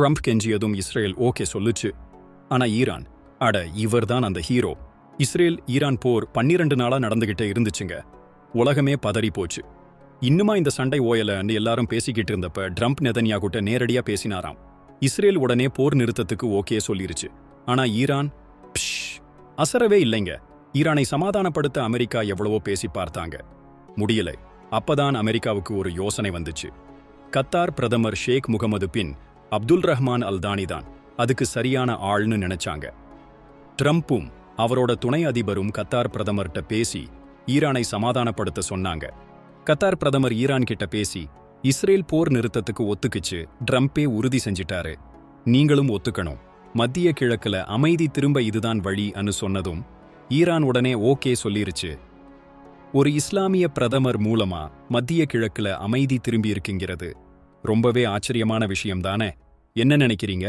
Trump கெஞ்சியதும் Israel okay சொல்லுச்சு. ஆனா Iran அட இவர்தான் அந்த ஹீரோ. இஸ்ரேல் ஈரான் போர் பன்னிரண்டு நாளா நடந்துகிட்டே இருந்துச்சுங்க. உலகமே பதறி போச்சு. இன்னுமா இந்த சண்டை ஓயலன்னு எல்லாரும் பேசிக்கிட்டு இருந்தப்ப ட்ரம்ப் நெதன்யாகுட்ட நேரடியா பேசினாராம். இஸ்ரேல் உடனே போர் நிறுத்தத்துக்கு ஓகே சொல்லிருச்சு. ஆனா ஈரான் அசரவே இல்லைங்க. ஈரானை சமாதானப்படுத்த அமெரிக்கா எவ்வளவோ பேசி பார்த்தாங்க. முடியலை. அப்பதான் அமெரிக்காவுக்கு ஒரு யோசனை வந்துச்சு. கத்தார் பிரதமர் Sheikh Mohammed bin Abdul Rahman Al Thani தான். அதுக்கு சரியான ஆள்னு நினைச்சாங்க. ட்ரம்ப்பும் அவரோட துணை அதிபரும் கத்தார் பிரதமர்கிட்ட பேசி ஈரானை சமாதானப்படுத்த சொன்னாங்க. கத்தார் பிரதமர் ஈரான் கிட்ட பேசி இஸ்ரேல் போர் நிறுத்தத்துக்கு ஒத்துக்குச்சு ட்ரம்ப்பே உறுதி செஞ்சிட்டாரு. நீங்களும் ஒத்துக்கணும். மத்திய கிழக்குல அமைதி திரும்ப இதுதான் வழி அன்னு சொன்னதும் ஈரான் உடனே ஓகே சொல்லிருச்சு. ஒரு இஸ்லாமிய பிரதமர் மூலமா மத்திய கிழக்குல அமைதி திரும்பி இருக்குங்கிறது ரொம்பவே ஆச்சரியமான விஷயம் தானே. என்ன நினைக்கிறீங்க?